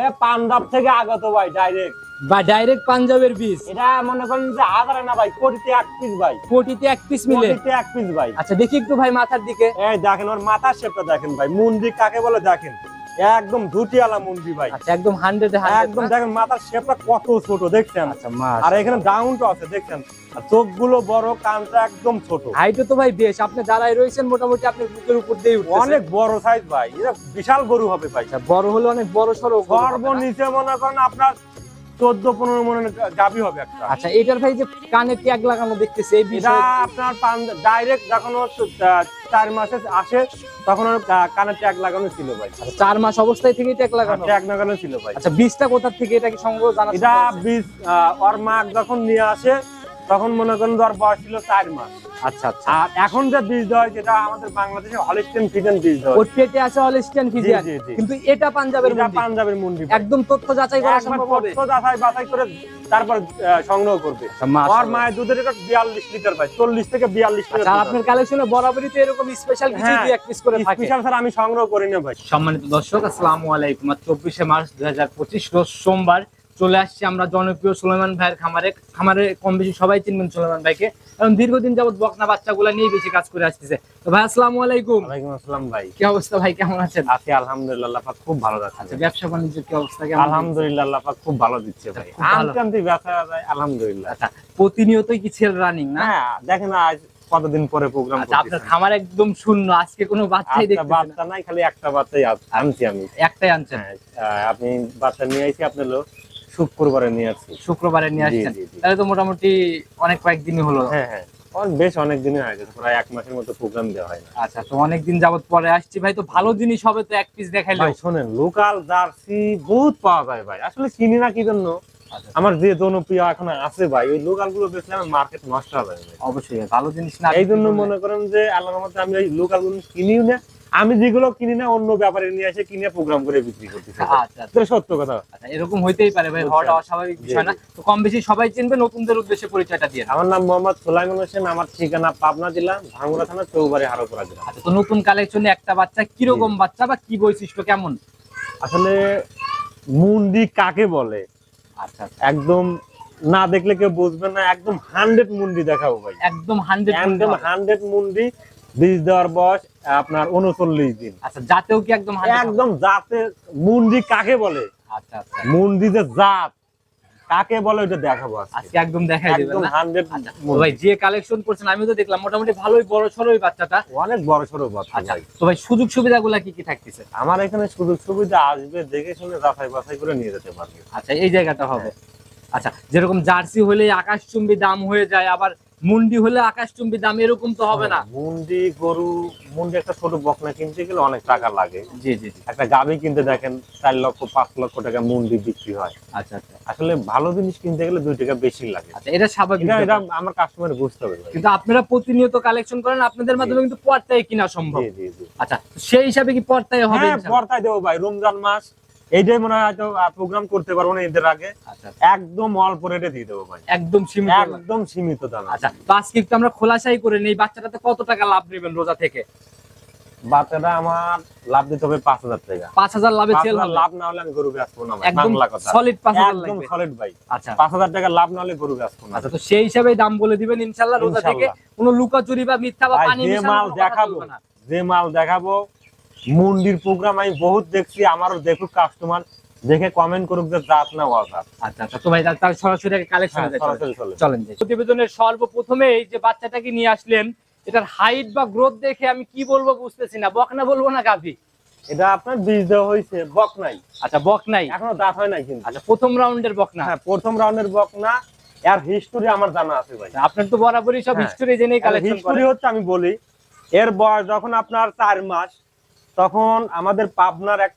এ পাঞ্জাব থেকে আগত ভাই ডাইরেক্ট বা ডাইরেক্ট পাঞ্জাবের বীজ। এটা মনে করেন যে হাজারে না ভাই কোটিতে এক পিস ভাই। কোটিতে এক পিস মিলে? কোটিতে এক পিস ভাই। আচ্ছা দেখি একটু ভাই মাথার দিকে। এই দেখেন ওর মাথার শেপটা দেখেন ভাই। মুন্ডি কাকে বলে দেখেন? একদম ধুটিয়ালা মুন্ডি ভাই। আচ্ছা একদম হান্ড্রেডে একদম দেখেন মাথার শেপটা কত ছোট দেখছেন? আচ্ছা আর এখানে ডাউনটা আছে দেখছেন? চোখগুলো বড় কানটা একদম ছোট। হাইটও তো ভাই বেশ আপনি দাঁড়ায় রয়েছেন মোটামুটি আপনি বুকের উপর দিয়ে অনেক বড় সাইজ ভাই এটা বিশাল গরু হবে ভাই। আচ্ছা বড় হলে অনেক বড় সড়ো সর্বনিচে মনে করেন আপনার চোদ্দ পনেরো মনে গাবি হবে একটা। আচ্ছা এটার ভাই যে কানে ট্যাগ লাগানো দেখতেছে এই বিষয়ে আপনার ডাইরেক্ট যখন ওর চার মাসে আসে তখন কানে ট্যাগ লাগানো ছিল ভাই। আচ্ছা, চার মাস অবস্থায় থেকেই ট্যাগ লাগানো? ট্যাগ লাগানো ছিল ভাই। আচ্ছা বীজটা কোথা থেকে এটা কি সংগ্রহ জানা এটা বীজ ওর মা যখন নিয়ে আসে তখন মনে করেন ওর বয়স ছিল চার মাস। আচ্ছা আচ্ছা। আর এখন যে বীজ দেওয়া হয় যেটা আমাদের বাংলাদেশে হলিস্টেন ফিজেন বীজ দেওয়া ওর পেটে আছে জি, জি। কিন্তু এটা পাঞ্জাবের এটা পাঞ্জাবের মুন্ডি একদম তথ্য যাচাই করা সম্ভব হবে। তথ্য যাচাই বাছাই করে তারপর সংগ্রহ করবে। আচ্ছা, ওর মাশাআল্লাহ। মায়ের দুধের রেকর্ড বিয়াল্লিশ লিটার ভাই চল্লিশ থেকে বিয়াল্লিশ লিটার আচ্ছা, আর আপনার কালেকশনে বরাবরই তো এরকম স্পেশাল কিছু হ্যাঁ, দুই এক পিস করে থাকে? স্পেশাল স্যার আমি সংগ্রহ করি না ভাই। সম্মানিত দর্শক আসসালামু আলাইকুম। আজ চব্বিশে মার্চ দুই হাজার পঁচিশ রোজ সোমবার চলে আসছি আমরা জনপ্রিয় সুলেমান ভাইয়ের খামারে। খামারে কম বেশি সবাই চিনবেন সুলেমান ভাইকে। কারণ দীর্ঘদিন যাবত বকনা বাচ্চাগুলা নিয়ে বেশি কাজ করে আসতেছে। তো ভাই আসসালামু আলাইকুম। ওয়ালাইকুম আসসালাম ভাই। কি অবস্থা ভাই কেমন আছেন? আছি আলহামদুলিল্লাহ আল্লাহ পাক খুব ভালো আচ্ছা যাচ্ছে ব্যবসা বাণিজ্যের কি অবস্থা কেমন আলহামদুলিল্লাহ আল্লাহ পাক খুব ভালো দিচ্ছে ভাই। আনতে ব্যথা যায় আলহামদুলিল্লাহ। আচ্ছা প্রতিনিয়তই কি ছেলে রানিং না? হ্যাঁ দেখেন আজ কতদিন পরে প্রোগ্রাম আচ্ছা আপনার খামার একদম শূন্য আজকে কোনো বাচ্চাই না। বাচ্চা নাই খালি একটা বাচ্চাই আনছি আমি। একটাই আনছেন। হ্যাঁ, আপনি বাচ্চা নিয়ে আইছি আপনার লোক। শুক্রবারে নিয়ে আসছি। শুক্রবারে নিয়ে আসছেন। তাহলে তো মোটামুটি অনেক কয়েকদিনই হলো। হ্যাঁ হ্যাঁ। বেশ অনেক দিনই হয়ে গেছে প্রায় এক মাসের মতো প্রোগ্রাম দেওয়া হয় আচ্ছা তো অনেকদিন যাবত পরে আসছি। ভাই তো ভালো জিনিস হবে তো এক পিস দেখাইলো ভাই শোনেন লোকাল জার্সি বহুত পাওয়া যায় ভাই। আসলে চিনি না কি জন্য? আচ্ছা। আমার যে জনপ্রিয় এখন আছে ভাই ওই লোকালগুলো বেচলে আমার মার্কেট নষ্ট হবে। অবশ্যই ভালো জিনিস না। এই জন্য মনে করেন যে আল্লাহর মধ্যে আমি ওই লোকালগুলো কিনিও না আমি যেগুলো কিনি না অন্য ব্যাপারে নিয়ে এসে কিনে প্রোগ্রাম করে বিক্রি করতেছি। আচ্ছা আচ্ছা। সত্য কথা। আচ্ছা, এরকম হইতেই পারে ভাই হওয়াটা অস্বাভাবিক বিষয় না। তো কম বেশি সবাই চিনবে নতুনদের উদ্দেশ্যে পরিচয়টা দিয়ে আমার নাম মোহাম্মদ সোলাইমান হোসেন আমার ঠিকানা পাবনা জেলা ভাঙ্গুড়া থানা চৌবাড়ি হারোপুরা জেলা আচ্ছা তো নতুন কালেকশনে একটা বাচ্চা কীরকম বাচ্চা বা কি বৈশিষ্ট্য কেমন? আসলে মুন্ডি কাকে বলে? আচ্ছা আচ্ছা। একদম না দেখলে কেউ বুঝবে না একদম হান্ড্রেড মুন্ডি দেখাবো ভাই। একদম হান্ড্রেড একদম হান্ড্রেড মুন্ডি বীজ দেওয়ার বয়স আপনার উনচল্লিশ দিন। আচ্ছা যাতেও কি একদম একদম জাতে মুন্ডি কাকে বলে? আচ্ছা আচ্ছা। মুন্ডি যে জাত কাকে বলে ওটা দেখাবো আজকে। একদম দেখাই দেবেন একদম না? হান্ড্রেড আচ্ছা তো ভাই যে কালেকশন করছেন আমি তো দেখলাম মোটামুটি ভালোই বড় সড়োই বাচ্চাটা। অনেক বড় সড়ো বাচ্চা আচ্ছা তো ভাই সুযোগ সুবিধাগুলা কি কি থাকতেছে? আমার এখানে সুযোগ সুবিধা আসবে দেখে শুনে যাচাই বাছাই করে নিয়ে যেতে পারবে। আচ্ছা এই জায়গাটা হবে। আচ্ছা যেরকম জার্সি হলে আকাশচুম্বী দাম হয়ে যায় আবার মুন্ডি হলে আকাশচুম্বী দাম এরকম তো হবে না। মুন্ডি গরু মুন্ডি একটা ছোট বকনা কিনতে গেলে অনেক টাকা লাগে। জি জি একটা গাভি কিনতে দেখেন চার লক্ষ পাঁচ লক্ষ টাকা মুন্ডি বিক্রি হয়। আচ্ছা আচ্ছা। আসলে ভালো জিনিস কিনতে গেলে দুই টাকা বেশি লাগে। আচ্ছা এটা স্বাভাবিক এটা এটা আমার কাস্টমার বুঝতে হবে। কিন্তু আপনারা প্রতিনিয়ত কালেকশন করেন আপনাদের মাধ্যমে কিন্তু পর্তায় কিনা সম্ভব। জি জি আচ্ছা সেই হিসাবে কি পর্তায় হবে হ্যাঁ? পর্দায় দেবো ভাই। রমজান মাস এইটাই মনে হয় হয়তো প্রোগ্রাম করতে পারব না আগে। আচ্ছা আচ্ছা। একদম অল্প রেটে দিয়ে দেবো ভাই। একদম সীমিত। একদম সীমিত দাম। আচ্ছা তো আজকে একটু আমরা খোলাসাই করে নেই বাচ্চাটাতে কত টাকা লাভ নেবেন রোজা থেকে? বাচ্চাটা আমার লাভ দিতে হবে পাঁচ হাজার টাকা। পাঁচ হাজার লাভে সেল লাভ না হলে আমি গরু বেচবো না একদম সলিড পাঁচ হাজার একদম সলিড ভাই। আচ্ছা। পাঁচ হাজার টাকা লাভ না হলে গরু বেচবো না। আচ্ছা তো সেই হিসাবে দাম বলে দিবেন ইনশাল্লাহ রোজা থেকে। কোনো লুকাচুরি বা মিথ্যা বা পানি যে মাল দেখাবো। যে মাল দেখাবো মুন্ডির প্রোগ্রাম আমি বহুত দেখছি আমারও দেখুক কাস্টমার দেখে কমেন্ট করুক যে জাত না ওয়াজাত আচ্ছা আচ্ছা তো ভাই তাহলে তাহলে সরাসরি কালেকশনে হ্যাঁ, যাই চলেন। যাই। প্রতিবেদনের সর্বপ্রথমে এই যে বাচ্চাটাকে নিয়ে আসলেন এটার হাইট বা গ্রোথ দেখে আমি কি বলব বুঝতেছি না। বকনা বলব না গাভি এটা আপনার বীজ দেওয়া হয়েছে বক নাই। আচ্ছা বক নাই? এখনও দাঁত হয় নাই কিন্তু। আচ্ছা প্রথম রাউন্ডের বক না? হ্যাঁ প্রথম রাউন্ডের বক না এর হিস্টোরি আমার জানা আছে ভাই। আপনার তো বরাবরই সব হ্যাঁ। হিস্টোরি জেনেই কালেকশন হিস্টোরি হচ্ছে আমি বলি এর বয়স যখন আপনার চার মাস তখন আমাদের পাবনার এক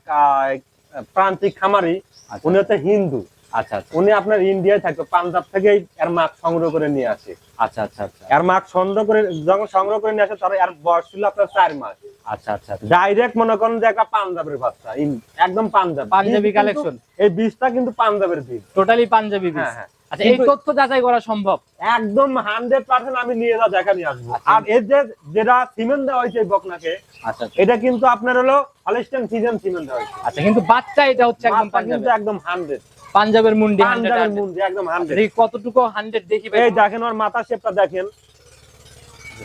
প্রান্তিক খামারি আচ্ছা। উনি হচ্ছে হিন্দু। আচ্ছা আচ্ছা। উনি আপনার ইন্ডিয়ায় থাকতো পাঞ্জাব থেকে এর মাছ সংগ্রহ করে নিয়ে আসে। আচ্ছা আচ্ছা আচ্ছা। এর মাছ সংগ্রহ করে যখন সংগ্রহ করে নিয়ে আসে তার এর বয়স ছিল আপনার চার মাস। আচ্ছা আচ্ছা আচ্ছা। ডাইরেক্ট মনে করেন যে একটা পাঞ্জাবের বাচ্চা একদম পাঞ্জাব। পাঞ্জাবি কালেকশন এই বীজটা কিন্তু পাঞ্জাবের বীজ। টোটালি পাঞ্জাবি বীজ। হ্যাঁ হ্যাঁ। আচ্ছা এই তথ্য যাচাই করা সম্ভব? একদম হান্ড্রেড পার্সেন্ট আমি নিয়ে যা দেখা নিয়ে আসব। আচ্ছা। আর এর যে যেটা সিমেন্ট দেওয়া হয়েছে এই বকনাকে আচ্ছা এটা কিন্তু আপনার হলো হলিস্টেন সিজন সিমেন্ট দেওয়া হয়েছে। আচ্ছা কিন্তু বাচ্চা এটা হচ্ছে একদম কিন্তু একদম হান্ড্রেড। পাঞ্জাবের মুন্ডি পাঞ্জাবের মুন্ডি একদম হান্ড্রেড। কতটুকু হান্ড্রেড দেখি এই দেখেন ওর মাথা শেপটা দেখেন।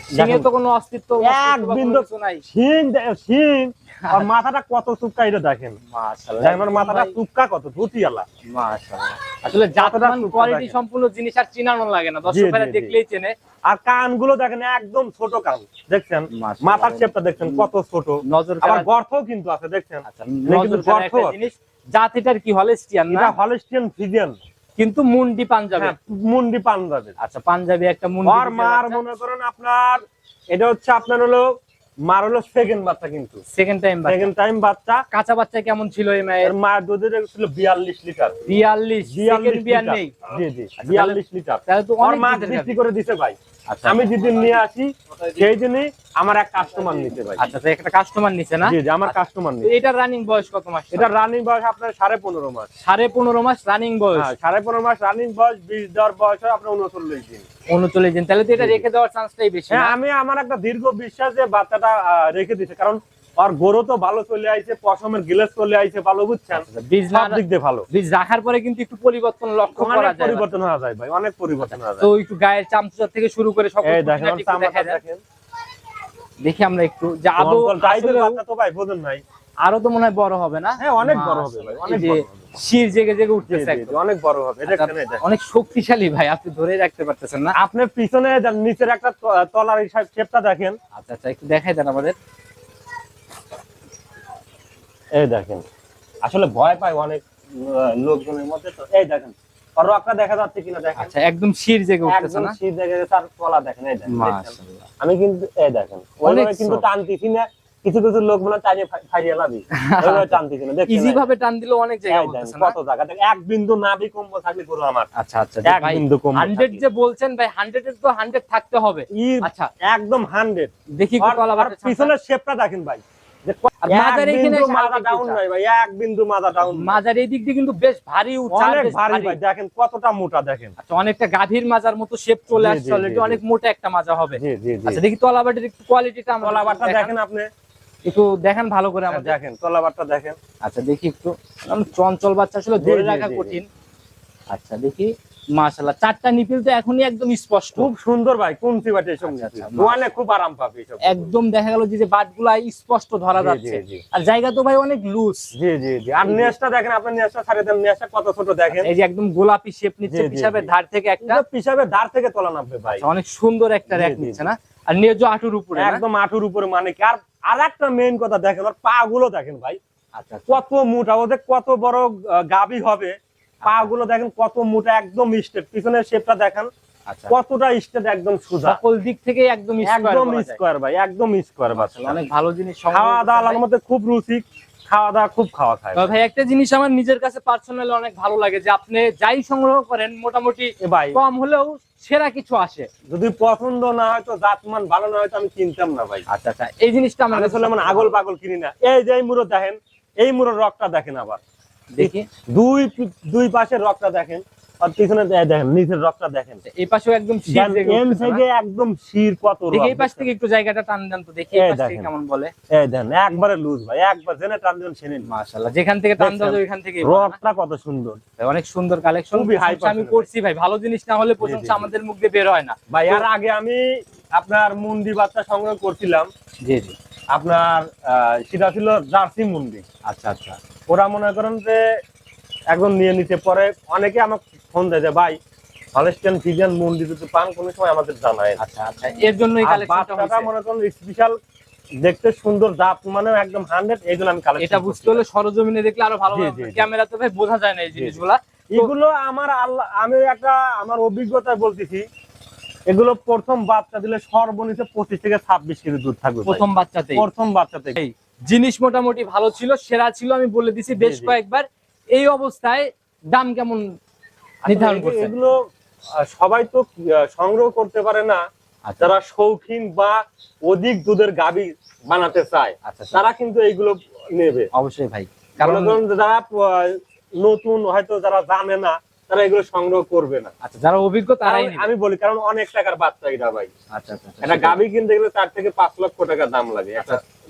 সিংহে তো কোনো অস্তিত্ব এক অস্তিত্ব বা কোনো বিন্দু- নাই। শিং দে- আর মাথাটা কত চুপকা এটা দেখেন। মাশাআল্লাহ। মাথাটা চুপকা কত ধুতিয়ালা মাশাআল্লাহ। আসলে মাথাটা কোয়ালিটি সম্পূর্ণ জিনিস আর চিনানো লাগে না। দর্শকরা। দেখলেই চেনে। আর কানগুলো দেখেন একদম ছোট কান। দেখছেন? মাথার শেপটা দেখছেন কত ছোট। নজর আবার কাড়া- কিন্তু আছে দেখছেন? আচ্ছা নজর জিনিস। জাতিটার কি হলেস্টিয়ান না? এটা হলিস্টিয়ান ফিজিয়ান। কিন্তু মুন্ডি পাঞ্জাবি। হ্যাঁ মুন্ডি পাঞ্জাবি। আচ্ছা পাঞ্জাবি একটা মুন্ডি আর মার মনে করেন আপনার এটা হচ্ছে আপনার হলো মার হলো সেকেন্ড বাচ্চা কিন্তু। সেকেন্ড টাইম সেকেন্ড টাইম বাচ্চা। কাঁচা বাচ্চা কেমন ছিল এই মায়ের? মার দুধের ছিল বিয়াল্লিশ লিটার। বিয়াল্লিশ বিয়াল্লিশ লিটার। জি জি বিয়াল্লিশ লিটার। তাহলে তো অনেক বিক্রি করে দিছে ভাই। আচ্ছা আমি যেদিন নিয়ে আসি সেই দিনই আমার এক কাস্টমার নিতে ভাই। আচ্ছা একটা কাস্টমার নিছে না? জি জি আমার কাস্টমার নিছে। এটা রানিং বয়স কত মাস? এটা রানিং বয়স আপনার সাড়ে পনেরো মাস। সাড়ে পনেরো মাস রানিং বয়স। হ্যাঁ সাড়ে পনেরো মাস রানিং বয়স বিশ দর বয়স হয় আপনার উনচল্লিশ দিন। উনচল্লিশ দিন। তাহলে তো এটা। রেখে দেওয়ার চান্সটাই বেশি হ্যাঁ আমি আমার একটা দীর্ঘ বিশ্বাস যে বাচ্চাটা রেখে দিছে। কারণ আর গরু তো ভালো চলে আইছে পশমের গিলেস চলে আইছে ভালো বুঝছেন? আচ্ছা, বীজ না- দিক দিয়ে ভালো। বীজ রাখার পরে কিন্তু একটু পরিবর্তন লক্ষ্য করা যায় পরিবর্তন হওয়া যায় ভাই অনেক পরিবর্তন হওয়া তো একটু গায়ের চামচা থেকে শুরু করে সকল এই দেখেন যায়। দেখেন। দেখি আমরা একটু। যে আদৌ তো ভাই বোঝেন নাই। আরও তো মনে হয় বড় হবে না? হ্যাঁ অনেক বড় হবে ভাই অনেক বড় হবে। শির জেগে জেগে উঠতেছে। অনেক বড় হবে আচ্ছা, অনেক শক্তিশালী ভাই আপনি ধরে রাখতে পারতেছেন না। আপনার পিছনে নিচের একটা তলার হিসাব শেপটা দেখেন। আচ্ছা আচ্ছা একটু দেখাই দেন আমাদের। এই দেখেন। আসলে ভয় পায় অনেক লোকজনের মধ্যে। তো এই দেখেন রকটা দেখা যাচ্ছে কিনা দেখেন। আচ্ছা একদম শির জেগে উঠতেছে না? শীত দেখে গেছে আর দেখেন এই দেখেন আমি কিন্তু এই দেখেন ওইভাবে কিন্তু টানতেছি না কিছু কিছু লোক মনে ফাইরিয়ে লাভি ওইভাবে টানতেছি না ইজি ভাবে টান দিলেও অনেক জায়গা উঠতেছে কত জায়গা দেখেন, এক বিন্দু নাভি থাকলে আমার। আচ্ছা আচ্ছা এক বিন্দু কম্বল হান্ড্রেড যে বলছেন ভাই হান্ড্রেড এর তো হান্ড্রেড থাকতে হবে। আচ্ছা। একদম হান্ড্রেড দেখি কলা পিছনের শেপটা দেখেন ভাই। আচ্ছা অনেকটা গাভীর মাজার মতো শেপ চলে আসছে জি, অলরেডি জি, অনেক মোটা একটা মাজা হবে। আচ্ছা দেখি তলাবাটির একটু কোয়ালিটিটা আমরা তলাবারটা দেখান। আপনি। একটু দেখেন ভালো করে আমাদের। দেখেন তলাবারটা দেখেন। আচ্ছা দেখি একটু। চঞ্চল বাচ্চা আসলে ধরে রাখা। কঠিন। আচ্ছা দেখি। মাশাআল্লাহ চারটা নিপিল তো এখনই একদম স্পষ্ট। খুব সুন্দর ভাই কোন এসব আচ্ছা, আচ্ছা, দোয়ানে খুব আরাম পাবে এসব একদম দেখা গেল যে বাটগুলা স্পষ্ট ধরা যাচ্ছে। আর জায়গা তো ভাই অনেক লুজ জি জি জি। আর নেসটা দেখেন আপনি নেসটা ছাড়িয়ে দেন নেসটা কত ছোট দেখেন। এই যে একদম গোলাপি শেপ নিচ্ছে পিসাবের ধার থেকে একটা। ধার থেকে তোলা নামবে ভাই। আচ্ছা, অনেক সুন্দর একটা র্যাক নিচ্ছে না? আর যে আটুর উপরে একদম আটুর উপরে মানে কি? আর আর একটা মেইন কথা দেখেন আর পা গুলো দেখেন ভাই। আচ্ছা। কত মোটা ওদের কত বড় গাভী হবে। পা গুলো দেখেন কত মোটা একদম স্টেট। পিছনের শেপটা দেখেন আচ্ছা। কতটা স্টেট একদম সোজা। সকল দিক থেকে একদম একদম স্কোয়ার ভাই একদম স্কোয়ার আসলে বাচ্চা অনেক ভালো জিনিস খাওয়া দাওয়া ভাই। আমার মধ্যে খুব রুচি খাওয়া দাওয়া খুব খাওয়া খায়। ভাই একটা জিনিস আমার নিজের কাছে পার্সোনালি অনেক ভালো লাগে যে আপনি যাই সংগ্রহ করেন মোটামুটি ভাই। কম হলেও সেরা কিছু আসে। যদি পছন্দ না হয় তো জাতমান ভালো না হয় তো আমি কিনতাম না ভাই। আচ্ছা আচ্ছা। এই জিনিসটা আমার আসলে মানে আগল পাগল কিনি না। এই যে এই মুরো দেখেন এই মুরোর রকটা দেখেন আবার। দেখি। দুই দুই পাশের রকটা দেখেন আর পিছনে দেখেন নিচের রকটা দেখেন। এই পাশেও একদম দেন এম একদম শির কত দেখি এই পাশ থেকে একটু জায়গাটা টান দেন তো দেখি এই পাশ থেকে কেমন বলে। এই দেন একবারে লুজ ভাই একবার জেনে টান সেনে মাশাআল্লাহ যেখান থেকে টান দাও ওইখান থেকে রকটা কত সুন্দর। অনেক সুন্দর কালেকশন খুবই high আমি করছি ভাই ভালো জিনিস না হলে প্রশংসা আমাদের মুখ দিয়ে বের হয় না। ভাই আর আগে আমি আপনার মুন্ডি বাচ্চা সংগ্রহ করছিলাম। জি জি। আপনার সেটা ছিল জার্সি মুন্ডি। আচ্ছা আচ্ছা। ওরা মনে করেন যে একদম নিয়ে নিতে পরে। অনেকে আমাকে ফোন দেয় যে ভাই ফিজিয়ান মুন্ডি যদি পান কোনো সময় আমাদের জানায় আচ্ছা আচ্ছা। এর জন্য এই বাচ্চাটা মনে করেন স্পেশাল দেখতে সুন্দর জাত মানে একদম হান্ড্রেড এইগুলো আমি কালেকশন এটা বুঝতে হলে সরজমিনে দেখলে আরও ভালো জি। ক্যামেরাতে ভাই বোঝা যায় না এই। জিনিসগুলা। এগুলো আমার আল্লাহ আমি একটা আমার অভিজ্ঞতায় বলতেছি এগুলো প্রথম বাচ্চা দিলে সর্বনিম্ন পঁচিশ থেকে ছাব্বিশ কেজি দুধ থাকবে। প্রথম বাচ্চাতেই? প্রথম বাচ্চা থেকে জিনিস মোটামুটি ভালো ছিল সেরা ছিল আমি বলে দিছি বেশ কয়েকবার। এই অবস্থায় দাম কেমন নির্ধারণ আসলে করছেন? এগুলো সবাই তো সংগ্রহ করতে পারে না। আচ্ছা। যারা শৌখিন বা অধিক দুধের গাবি বানাতে চায় আচ্ছা আচ্ছা। তারা কিন্তু এইগুলো নেবে। অবশ্যই ভাই কারণ যারা নতুন হয়তো যারা জানে না তারা এগুলো সংগ্রহ করবে না। আচ্ছা যারা অভিজ্ঞ তারাই আমি বলি কারণ অনেক টাকার বাচ্চা এটা ভাই। আচ্ছা আচ্ছা আচ্ছা, একটা গাভী কিনতে গেলে চার থেকে পাঁচ লক্ষ টাকা দাম লাগে।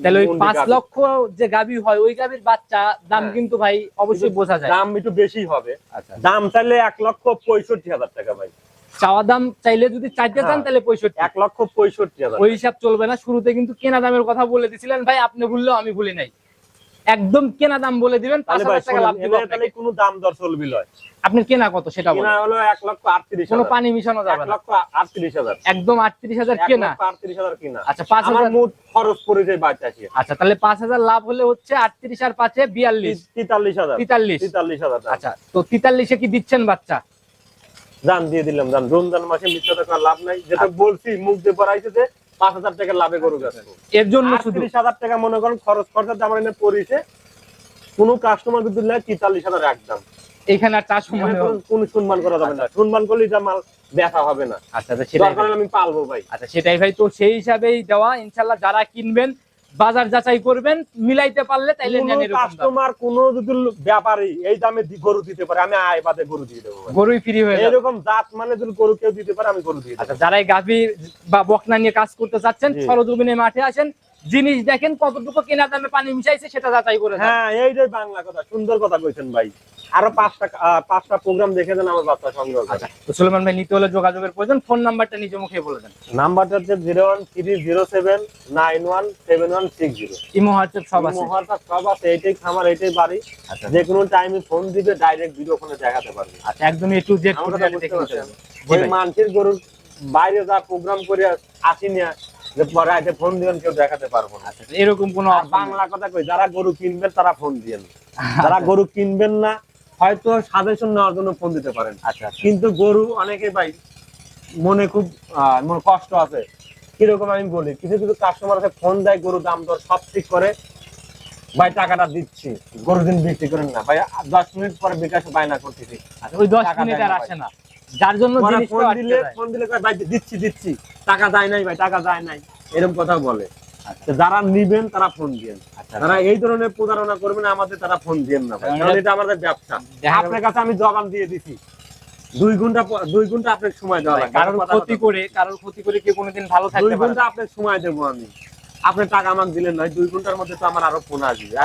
তাহলে ওই পাঁচ লক্ষ যে গাবি হয় ওই গাবির বাচ্চা দাম হ্যাঁ। কিন্তু ভাই অবশ্যই বোঝা যায়। দাম একটু বেশি হবে। আচ্ছা। দাম তাহলে এক লক্ষ পঁয়ষট্টি হাজার টাকা ভাই। চাওয়া দাম চাইলে যদি চাইতে চান হ্যাঁ। তাহলে পঁয়ষট্টি। এক লক্ষ পঁয়ষট্টি হাজার ওই হিসাব চলবে না। শুরুতে কিন্তু কেনা দামের কথা বলে দিছিলেন। ভাই আপনি বললেও আমি ভুলি নাই। একদম কেনা দাম বলে দিবেন পাঁচ তাহলে হাজার টাকা লাভ শোনেন, তাহলে কোনো দাম দর চলবি লয়? আপনার কেনা কত সেটা কেনা হলো এক লক্ষ আটত্রিশ কোনো পানি মিশানো যাবে না। লক্ষ আটত্রিশ হাজার। একদম আটত্রিশ হাজার কেনা। আটত্রিশ হাজার কিনা। আচ্ছা পাঁচ হাজার মোট খরচ পড়ে যায় বাচ্চা আচ্ছা তাহলে পাঁচ হাজার লাভ হলে হচ্ছে আটত্রিশ আর পাঁচে বিয়াল্লিশ। তেতাল্লিশ হাজার। তেতাল্লিশ। তেতাল্লিশ হাজার আচ্ছা তো তেতাল্লিশে কি দিচ্ছেন বাচ্চা? দাম দিয়ে দিলাম দাম। রমজান মাসে মিথ্যা টাকা লাভ নাই। যেটা আচ্ছা। বলছি মুখ দিয়ে পড়াইছে যে পাঁচ হাজার টাকা লাভে গরু গেছে। এর জন্য তিরিশ হাজার টাকা মনে করেন খরচ খরচা আমার এনে পরিছে কোন কাস্টমার কিন্তু নেয় তেতাল্লিশ হাজার একদম এখানে আর চাষ মানে কোনো- সম্মান করা যাবে না। সম্মান করলে যা মাল দেখা হবে না। আচ্ছা আচ্ছা সেটাই আমি পালবো ভাই। আচ্ছা সেটাই ভাই। তো সেই হিসাবেই দেওয়া। ইনশাল্লাহ যারা কিনবেন বাজার যাচাই করবেন মিলাইতে পারলে তাইলে নেন এরকম কাস্টমার কোন যদি ব্যাপারী এই দামে গরু দিতে পারে আমি আয় বাদে গরু দিয়ে দেবো ভাই। গরুই ফ্রি হয়ে যাবে এরকম জাত মানে যদি গরু কেউ দিতে পারে আমি গরু দিয়ে দেবো যারা যারাই গাভী বা বকনা নিয়ে কাজ করতে চাচ্ছেন। সরজমিনে মাঠে আসেন জিনিস দেখেন কতটুকু কেনা দামে পানি মিশাইছে সেটা যাচাই করে হ্যাঁ এইটাই বাংলা কথা সুন্দর কথা কইছেন ভাই। আরও পাঁচটা পাঁচটা প্রোগ্রাম দেখে দেন আমার বাচ্চা সংগ্রহ আচ্ছা তো সুলেমান ভাই নিতে হলে যোগাযোগের প্রয়োজন ফোন নাম্বারটা নিজে মুখে বলে দেন। নাম্বারটা হচ্ছে zero one three zero seven nine one seven one six zero. Imo WhatsApp সব আছে। মহারটা সব আছে এইটাই খামার এইটাই বাড়ি। আচ্ছা। যে কোনো টাইমে ফোন দিবে ডাইরেক্ট ভিডিও ফোনে দেখাতে পারবে। আচ্ছা একদম একটু ওই মানুষের গরুর বাইরে যা প্রোগ্রাম করে আসি না যে ফোন দিবেন কেউ দেখাতে পারব না। আচ্ছা এরকম কোনো। বাংলা কথা কই যারা গরু কিনবেন তারা ফোন দিয়েন। যারা আচ্ছা, গরু কিনবেন না হয়তো সাজেশন নেওয়ার জন্য ফোন দিতে পারেন। আচ্ছা আচ্ছা। কিন্তু গরু অনেকে ভাই মনে খুব মনে কষ্ট আছে। কীরকম আমি বলি কিছু কিছু কাস্টমার আছে ফোন দেয় গরু দাম দর সব ঠিক করে ভাই টাকাটা দিচ্ছি। গরু দিন বিক্রি করেন না। ভাই দশ মিনিট পরে বিকাশে বায়না করতেছি। আচ্ছা, ওই দশ মিনিট আর আসে না। যার জন্য ফোন দিলে ফোন দিলে ভাই দিচ্ছি দিচ্ছি টাকা যায় নাই ভাই টাকা যায় নাই। এরকম কথা বলে। আচ্ছা। যারা নিবেন তারা ফোন দিয়েন। আচ্ছা, যারা এই ধরনের প্রতারণা করবেন আমাদের তারা ফোন দিয়েন না ভাই। কারণ কারণ এটা- আমাদের ব্যবসা। আপনার কাছে আমি জবান দিয়ে দিছি। দুই ঘণ্টা দুই ঘণ্টা আপনার সময় দেওয়া কারোর ক্ষতি করে কারোর ক্ষতি করে কি কোনোদিন ভালো দুই থাকতে পারে ঘণ্টা আপনার সময় দেবো আমি। আপনি টাকা আমাকে দিলেন নয় দুই ঘণ্টার মধ্যে তো আমার আরও ফোন আসবে।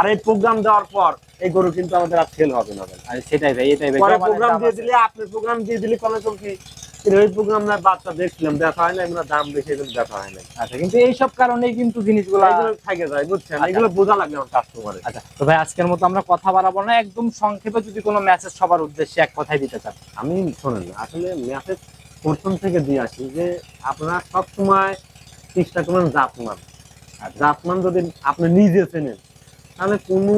আর এই প্রোগ্রাম দেওয়ার পর এই গরু কিন্তু আমাদের আর সেল হবে না ভাই। সেটাই ভাই এটাই ভাই। প্রোগ্রাম দিয়ে দিলে আপনি প্রোগ্রাম দিয়ে দিলে কমে কম কি? কিন্তু ওই প্রোগ্রাম না বাচ্চা দেখছিলাম দেখা হয় না এগুলো দাম বেশি এগুলো দেখা হয় না আচ্ছা কিন্তু এইসব কারণেই কিন্তু জিনিসগুলো এগুলো যায় বুঝছেন? আচ্ছা। এগুলো বোঝা লাগবে আমার কাস্টমারে আচ্ছা তো ভাই আজকের মতো আমরা কথা বাড়াবো না। একদম সংক্ষেপে যদি কোনো মেসেজ সবার উদ্দেশ্যে এক কথাই দিতে চান। আমি শোনেন আসলে মেসেজ প্রথম থেকে দিয়ে আসি যে আপনারা সব সময় চেষ্টা করবেন জাতমান আর জাতমান যদি আপনি নিজে চেনেন তাহলে কোনো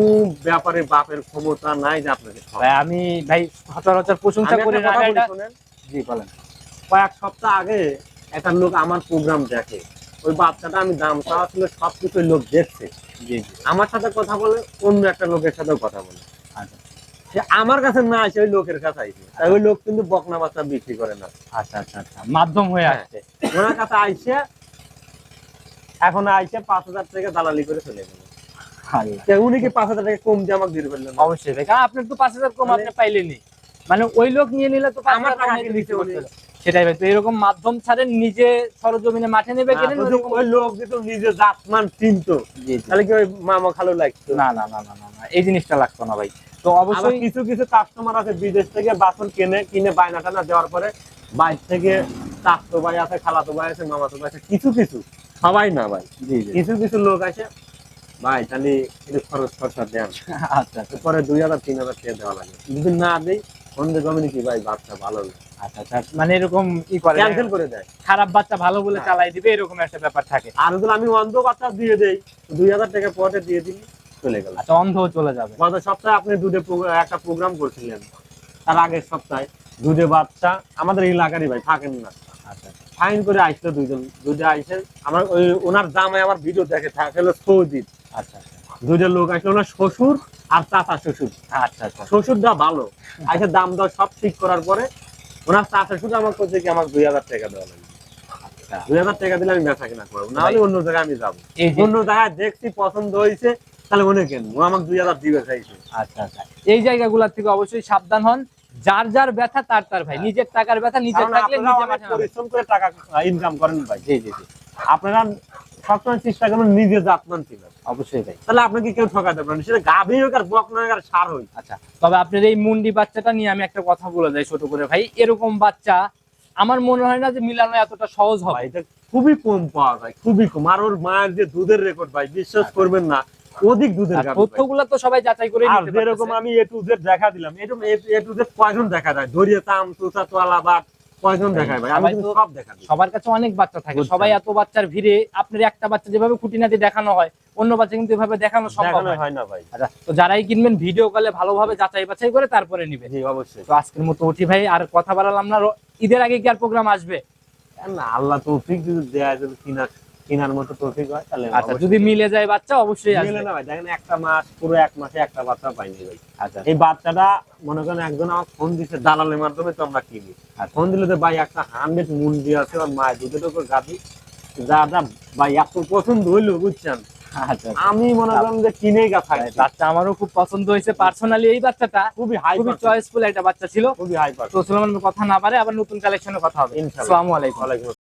ব্যাপারে বাপের ক্ষমতা নাই যে আপনাকে ভাই আমি ভাই সচরাচর প্রশংসা করি না জি বলেন। কয়েক সপ্তাহ আগে একটা লোক আমার প্রোগ্রাম দেখে। ওই বাচ্চাটা আমি দাম চাওয়া ছিল লোক দেখছে। আমার সাথে কথা বলে অন্য একটা লোকের সাথেও কথা বলে। আচ্ছা। সে আমার কাছে না আসে ওই লোকের কাছে আইসে তাই ওই লোক কিন্তু বকনা বাচ্চা বিক্রি করে না। আচ্ছা আচ্ছা আচ্ছা। মাধ্যম হয়ে হ্যাঁ। আসছে। ওনার কাছে আইসে এখন আইসে পাঁচ হাজার টাকা দালালি করে চলে গেল। তা উনি কি পাঁচ হাজার টাকা কম দিয়ে আমাকে দিয়ে ফেললেন অবশ্যই ভাই আপনার তো পাঁচ হাজার কম আপনি পাইলেনি মানে ওই লোক নিয়ে নিলে তো আমার টাকা? হবে। সেটাই ভাই তো এরকম মাধ্যম ছাড়েন নিজে সরজমিনে মাঠে নেবে না, কেনেন যদি ওরকম- ওই লোক যদি নিজে জাতমান চিনতো। তাহলে কি ওই মামা খালো লাগতো না না না না না না, এই জিনিসটা লাগতো না ভাই তো অবশ্যই কিছু কিছু কাস্টমার আছে বিদেশ থেকে বাসন কিনে কিনে বায়না টানা দেওয়ার পরে বাইর থেকে চাচতো ভাই আছে খালাতো ভাই আছে মামাতো ভাই আছে কিছু কিছু সবাই না ভাই। কিছু কিছু লোক আছে ভাই তাহলে একটু খরচ খরচা দেন। আচ্ছা আচ্ছা। পরে দুই হাজার তিন হাজার টাকা দেওয়া লাগে। যদি না দেই সন্ধে জমিনি কি ভাই বাচ্চা ভালো না। আচ্ছা আচ্ছা। মানে এরকম ই করে ক্যান্সেল করে দেয়। খারাপ বাচ্চা ভালো বলে। চালাই দিবে এরকম একটা ব্যাপার থাকে। আর যদি আমি অন্ধ বাচ্চা দিয়ে দেই দুই হাজার টাকা পরে দিয়ে দিই চলে গেল। আচ্ছা অন্ধ চলে যাবে। গত সপ্তাহে আপনি দুধে একটা প্রোগ্রাম করছিলেন। তার আগের সপ্তাহে দুধে বাচ্চা আমাদের এলাকারই ভাই থাকেন না। আচ্ছা। ফাইন করে আসলো দুইজন। দুধে আইসে আমার ওই ওনার জামাই আমার ভিডিও দেখে থাকে হলো সৌদি আচ্ছা আচ্ছা। দুধের লোক আসলো ওনার শ্বশুর আর চাচা শ্বশুর। আচ্ছা আচ্ছা। শ্বশুরটা ভালো। আইসে দাম দর সব ঠিক করার পরে ওনার চাচা শুধু আমার করছে কি আমার দুই হাজার টাকা দেওয়া লাগবে। আচ্ছা। দুই হাজার টাকা দিলে আমি বেচা কিনা করব না হলে অন্য জায়গায় আমি যাব। অন্য জায়গায় দেখছি পছন্দ হয়েছে তাহলে মনে কেন? ও আমাকে দুই হাজার দিবে চাইছে। আচ্ছা আচ্ছা। এই জায়গাগুলোর থেকে অবশ্যই সাবধান হন। যার যার ব্যথা তার তার ভাই। নিজের টাকার ব্যথা নিজের থাকলে। পরিশ্রম করে টাকা ইনকাম করেন ভাই। জি জি জি। আপনারা সবসময় চেষ্টা করবেন নিজে জাতমান ছিলেন অবশ্যই ভাই। তাহলে আপনাকে কেউ ঠকাতে পারেন সেটা গাভী হোক আর বক না হোক আর সার হোক। আচ্ছা তবে আপনার এই মুন্ডি বাচ্চাটা নিয়ে আমি একটা কথা বলে যাই ছোট করে। ভাই এরকম বাচ্চা আমার মনে হয় না যে মিলানো এতটা সহজ হবে। এটা খুবই কম পাওয়া যায় খুবই কম। আর ওর মায়ের যে দুধের রেকর্ড ভাই বিশ্বাস করবেন না অধিক দুধের। তথ্যগুলো তো সবাই যাচাই করে আর যেরকম আমি এ টু জেড দেখা দিলাম এরকম এ টু জেড কয়জন দেখা যায়? দড়িয়ে তাম তুষা তোয়ালা বা কয়জন দেখায় ভাই? আমি সবাই কিন্তু তো- সব দেখা দিই। সবার কাছে অনেক বাচ্চা থাকে। সবাই এত বাচ্চার ভিড়ে আপনার একটা বাচ্চা যেভাবে খুঁটিনাটি দেখানো হয় অন্য বাচ্চা কিন্তু এভাবে দেখানো সম্ভব হয় না। ভাই। আচ্ছা তো যারাই কিনবেন ভিডিও কলে ভালোভাবে যাচাই বাছাই করে তারপরে নিবেন। অবশ্যই। তো আজকের মতো উঠি ভাই আর কথা বাড়ালাম না। ঈদের আগে কি আর প্রোগ্রাম আসবে? না আল্লাহ যদি দেয়া যদি কিনার কিনার মতো তৌফিক হয় তাহলে আচ্ছা যদি মিলে যায় বাচ্চা অবশ্যই মিলে না ভাই দেখেন একটা মাস পুরো এক মাসে একটা বাচ্চা পাইনি ভাই। আচ্ছা। এই বাচ্চাটা মনে করেন একজন আমার ফোন দালালের মাধ্যমে তো আমরা কিনি। আর ফোন দিলে তো ভাই একটা হান্ড্রেড মুন্ডি আছে আর মায়ের দুধের উপর গাভি যা যা ভাই এত পছন্দ হইল বুঝছেন? আচ্ছা আমি মনে করেন যে কিনেই গা বাচ্চা আমারও খুব পছন্দ হয়েছে। পার্সোনালি এই বাচ্চাটা খুবই হাই খুবই চয়েসফুল একটা বাচ্চা ছিল। খুবই হাই তো সুলেমান কথা না পারে আবার নতুন কালেকশনে কথা হবে। ইনশাআল্লাহ। আসসালামু আলাইকুম।